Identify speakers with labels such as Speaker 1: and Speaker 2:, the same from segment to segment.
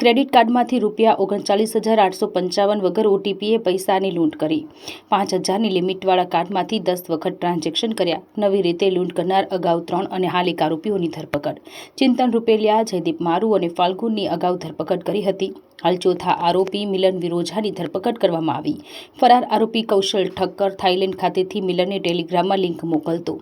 Speaker 1: Credit કાર્ડમાંથી રૂપિયા ઓગણચાલીસ હજાર આઠસો પંચાવન વગર ઓટીપીએ પૈસાની લૂંટ કરી. પાંચ હજારની લિમિટવાળા કાર્ડમાંથી દસ વખત ટ્રાન્ઝેક્શન કર્યા. નવી રીતે લૂંટ કરનાર અગાઉ ત્રણ અને હાલ એક આરોપીઓની ધરપકડ. ચિંતન રૂપેલિયા જયદીપ મારુ અને ફાલ્ગુનની અગાઉ ધરપકડ કરી હતી. હાલ ચોથા આરોપી મિલન વિરોજાની ધરપકડ કરવામાં આવી. ફરાર આરોપી કૌશલ ઠક્કર થાઇલેન્ડ ખાતેથી મિલનને ટેલિગ્રામમાં લિંક મોકલતો.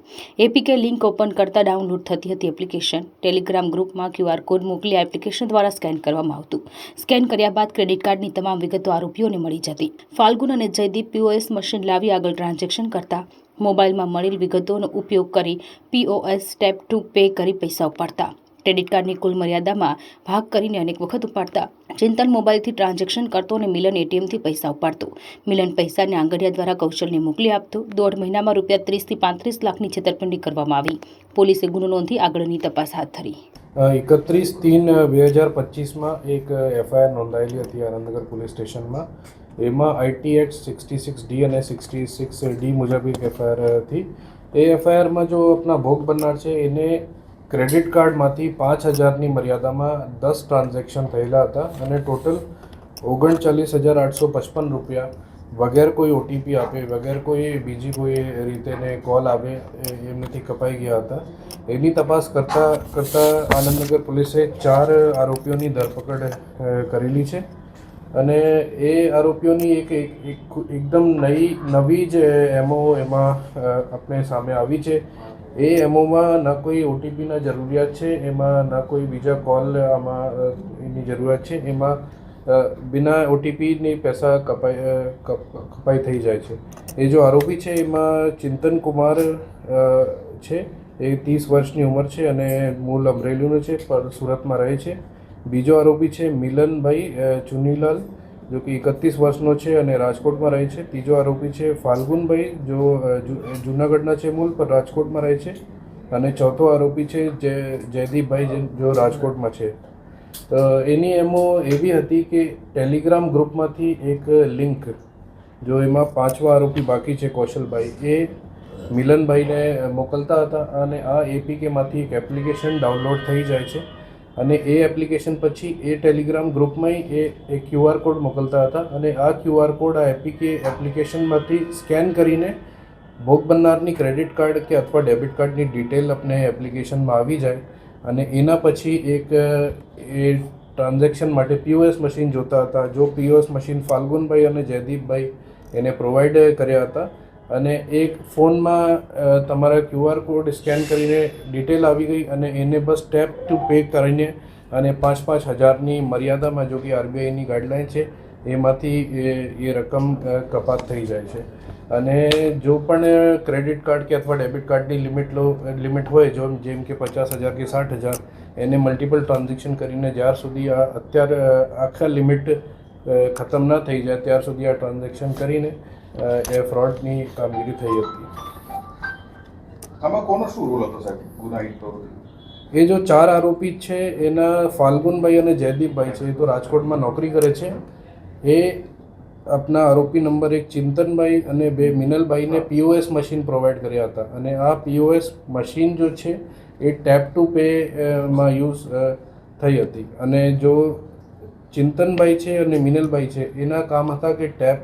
Speaker 1: એપીકે લિંક ઓપન કરતા ડાઉનલોડ થતી હતી એપ્લિકેશન. ટેલિગ્રામ ગ્રુપમાં ક્યુઆર કોડ મોકલી એપ્લિકેશન દ્વારા સ્કેન કરવામાં આવતું. સ્કેન કર્યા બાદ ક્રેડિટ કાર્ડની તમામ વિગતો આરોપીઓને મળી જતી. ફાલ્ગુન અને જયદીપ પીઓએસ મશીન લાવી આગળ ટ્રાન્ઝેક્શન કરતા મોબાઈલમાં મળેલ વિગતોનો ઉપયોગ કરી પીઓએસ સ્ટેપ ટુ પે કરી પૈસા ઉપાડતા. ક્રેડિટ કાર્ડની કુલ મર્યાદામાં ભાગ કરીને અનેક વખત ઉપાડતા ચિંતન મોબાઈલથી ટ્રાન્ઝેક્શન કરતો અને મિલન એટીએમથી પૈસા ઉપાડતો. મિલન પૈસાને આંગડિયા દ્વારા કૌશલને મોકલી આપતો. દોઢ મહિનામાં રૂપિયા ત્રીસથી પાંત્રીસ લાખની છેતરપિંડી કરવામાં આવી. પોલીસે ગુનો નોંધી આગળની તપાસ હાથ ધરી.
Speaker 2: એકત્રીસ તીન બે હજાર પચીસમાં એક એફઆઈઆર નોંધાયેલી હતી આનંદનગર પોલીસ સ્ટેશનમાં. એમાં IT act sixty six D અને સિક્સટી સિક્સ ડી મુજબ એક એફઆઈઆર હતી. એ એફઆઈઆરમાં જો આપણા ભોગ બનનાર છે, એને ક્રેડિટ કાર્ડમાંથી પાંચ હજારની મર્યાદામાં દસ ટ્રાન્ઝેક્શન થયેલા હતા અને ટોટલ ઓગણચાલીસ હજાર આઠસો પચપન રૂપિયા વગેરે કોઈ ઓટીપી આપે, વગેરે કોઈ બીજી કોઈ રીતેને કોલ આવે એમનેથી કપાઈ ગયા હતા. એની તપાસ કરતા, કરતાં આનંદનગર પોલીસે ચાર આરોપીઓની ધરપકડ કરેલી છે. અને એ આરોપીઓની એક એકદમ નવી નવી જ એમો એમાં આપણે સામે આવી છે. એ એમોમાં ન કોઈ ઓટીપીના જરૂરિયાત છે, એમાં ન કોઈ બીજા કોલ આમાં એની જરૂરિયાત છે, એમાં બિના ઓટીપીની પૈસા કપાઈ કપાઈ થઈ જાય છે. એ જો આરોપી છે, એમાં ચિંતન કુમાર છે, એ ત્રીસ વર્ષની ઉંમર છે અને મૂળ અમરેલીનો છે પણ સુરતમાં રહે છે. બીજો આરોપી છે, મિલનભાઈ ચુનીલાલ જો કે એકત્રીસ વર્ષનો છે અને રાજકોટમાં રહે છે. ત્રીજો આરોપી છે ફાલ્ગુનભાઈ, જો જૂનાગઢના છે મૂળ, પણ રાજકોટમાં રહે છે. અને ચોથો આરોપી છે જય જયદીપભાઈ, જો રાજકોટમાં છે. એની એમો એવી હતી કે ટેલિગ્રામ ગ્રુપમાંથી એક લિંક, જો એમાં પાંચમા આરોપી બાકી છે કૌશલભાઈ, એ મિલનભાઈને મોકલતા હતા અને આ એપીકેમાંથી એક એપ્લિકેશન ડાઉનલોડ થઈ જાય છે. અને એ એપ્લિકેશન પછી એ ટેલિગ્રામ ગ્રુપમાં એ એ ક્યુઆર કોડ મોકલતા હતા અને આ ક્યુઆર કોડ આ એપીકે એપ્લિકેશનમાંથી સ્કેન કરીને ભોગ બનનારની ક્રેડિટ કાર્ડ કે અથવા ડેબિટ કાર્ડની ડિટેલ આપણે એપ્લિકેશનમાં આવી જાય. અને એના પછી એક, એ ટ્રાન્ઝેક્શન માટે પીઓએસ મશીન જોતા હતા, જો પીઓએસ મશીન ફાલ્ગુનભાઈ અને જયદીપભાઈ એને પ્રોવાઈડ કર્યા હતા. અને એક ફોનમાં તમારા ક્યુઆર કોડ સ્કેન કરીને ડિટેલ આવી ગઈ અને એને બસ ટેપ ટુ પે કરીને અને પાંચ પાંચ હજારની મર્યાદામાં જો કે આરબીઆઈની ગાઈડલાઇન છે, એમાંથી એ રકમ કપાત થઈ જાય છે. અને જો પણ ક્રેડિટ કાર્ડ કે અથવા ડેબિટ કાર્ડની લિમિટ લો, લિમિટ હોય જો જેમ કે પચાસ હજાર કે સાઠ હજાર, એને મલ્ટિપલ ટ્રાન્ઝેક્શન કરીને જ્યાર સુધી આ અત્યારે આખા લિમિટ ખતમ ના થઈ જાય ત્યાર સુધી આ ટ્રાન્ઝેક્શન કરીને એ ફ્રોડની કામગીરી થઈ હતી.
Speaker 3: આમાં કોનો શું રોલ હતો સાહેબ? ગુનાહિત પ્રવૃત્તિ
Speaker 2: એ જો ચાર આરોપી છે એના ફાલ્ગુનભાઈ અને જયદીપભાઈ છે એ તો રાજકોટમાં નોકરી કરે છે. એ આપના આરોપી નંબર એક ચિંતનભાઈ અને બે મિનલભાઈને પીઓએસ મશીન પ્રોવાઈડ કર્યા હતા. અને આ પીઓએસ મશીન જો છે એ ટેપ ટુ પે માં યુઝ થઈ હતી. અને જો ચિંતનભાઈ છે અને મિનલભાઈ છે, એના કામ હતા કે ટેપ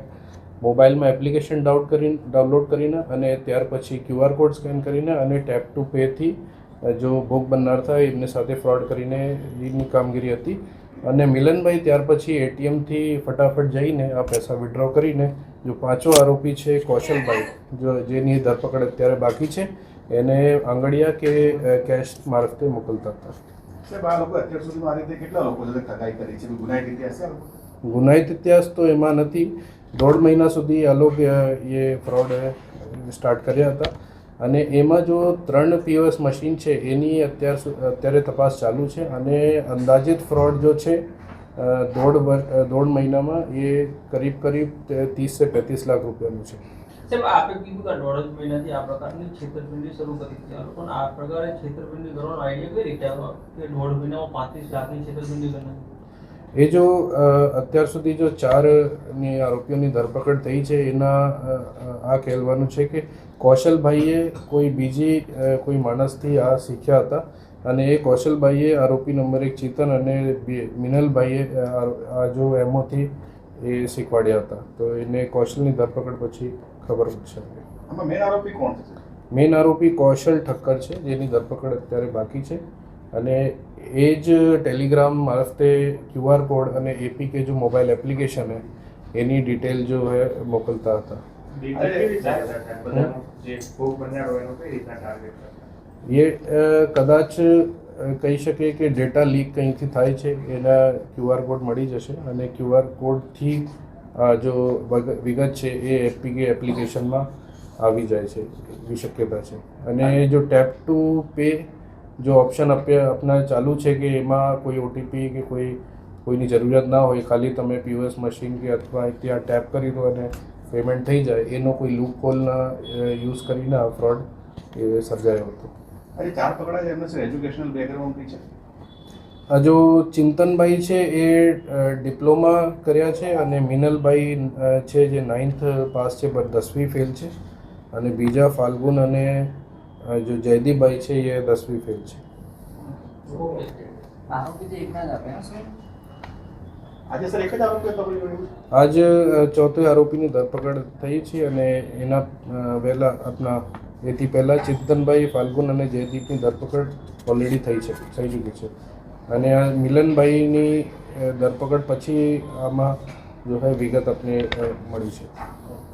Speaker 2: મોબાઈલમાં એપ્લિકેશન ડાઉટ કરીને, ડાઉનલોડ કરીને અને ત્યાર પછી ક્યુઆર કોડ સ્કેન કરીને અને ટેપ ટુ પેથી જો ભોગ બનનાર થાય એમને સાથે ફ્રોડ કરીને એની કામગીરી હતી. અને મિલનભાઈ ત્યાર પછી એટીએમથી ફટાફટ જઈને આ પૈસા વિડ્રો કરીને, જો પાંચો આરોપી છે કૌશલભાઈ, જો જેની ધરપકડ અત્યારે બાકી છે, એને આંગળિયા કે કેશ મારફતે મોકલતા હતા.
Speaker 3: સાહેબ અત્યાર સુધી આ રીતે કેટલા લોકો સાથે કરી છે? ગુનાહિત ઇતિહાસ છે
Speaker 2: ઇતિહાસ તો એમાં નથી. દોઢ મહિના સુધી આ એ ફ્રોડ સ્ટાર્ટ કર્યા હતા. અને એમાં જો ત્રણ પીઓએસ મશીન છે, એની અત્યાર અત્યારે તપાસ ચાલુ છે. અને અંદાજિત ફ્રોડ જો છે દોઢ દોઢ મહિનામાં એ કરીબ કરીબ ત્રીસ સે પેંતીસ લાખ રૂપિયાનું છે.
Speaker 4: સાહેબ આપે કીધું કે દોઢ જ મહિનાથી આ પ્રકારની છેતરપિંડી શરૂ કરી છે આ આ પ્રકારે છેતરપિંડી કરવાનો આઈડિયા કઈ રીતે આવ્યો? કે દોઢ મહિનામાં પાંત્રીસ લાખની છેતરપિંડી કરવાની
Speaker 2: એ જો અત્યાર સુધી જો ચારની આરોપીઓની ધરપકડ થઈ છે, એના આ કહેવાનું છે કે કૌશલભાઈએ કોઈ બીજી કોઈ માણસથી આ શીખ્યા હતા. અને એ કૌશલભાઈએ આરોપી નંબર એક ચેતન અને મિનલભાઈએ આ જો એમોથી એ શીખવાડ્યા હતા. તો એને કૌશલની ધરપકડ પછી ખબર પડશે
Speaker 3: આમાં મેન આરોપી કોણ છે?
Speaker 2: આરોપી કૌશલ ઠક્કર છે જેની ધરપકડ અત્યારે બાકી છે. અને એ જ ટેલિગ્રામ મારફતે ક્યુઆર કોડ અને એપીકે જો મોબાઈલ એપ્લિકેશન હે એની ડિટેલ જો હે મોકલતા હતા. એ કદાચ કહી શકે કે ડેટા લીક કંઈથી થાય છે, એના ક્યુઆર કોડ મળી જશે અને ક્યુઆર કોડથી જો વગ- વિગત છે એ એપીકે એપ્લિકેશનમાં આવી જાય છે, એવી શક્યતા છે. અને જો ટેપ ટુ પે જો ઓપ્શન આપના ચાલુ છે કે એમાં કોઈ ઓટીપી કે કોઈ, કોઈની જરૂરિયાત ના હોય, ખાલી તમે પીઓએસ મશીન કે અથવા ત્યાં ટેપ કરી દો અને પેમેન્ટ થઈ જાય, એનો કોઈ લૂપ કોલના યુઝ કરીને આ ફ્રોડ એ સર્જાયો હતો.
Speaker 3: આજે ચાર પકડાય એમને સર એજ્યુકેશનલ બેકગ્રાઉન્ડ કઈ છે?
Speaker 2: આ જો ચિંતનભાઈ છે એ ડિપ્લોમા કર્યા છે અને મિનલભાઈ છે જે નાઇન્થ પાસ છે બટ દસમી ફેલ છે. અને બીજા ફાલ્ગુન અને જો જયદીપભાઈ છે એ દસમી ફેલ છે.
Speaker 3: આજે
Speaker 2: ચોથે આરોપીની ધરપકડ થઈ છે અને એના વહેલા આપણા એથી પહેલાં ચિંતનભાઈ ફાલ્ગુન અને જયદીપની ધરપકડ ઓલરેડી થઈ છે, થઈ ચૂકી છે. અને આ મિલનભાઈની ધરપકડ પછી આમાં જો હે વિગત આપને મળી છે.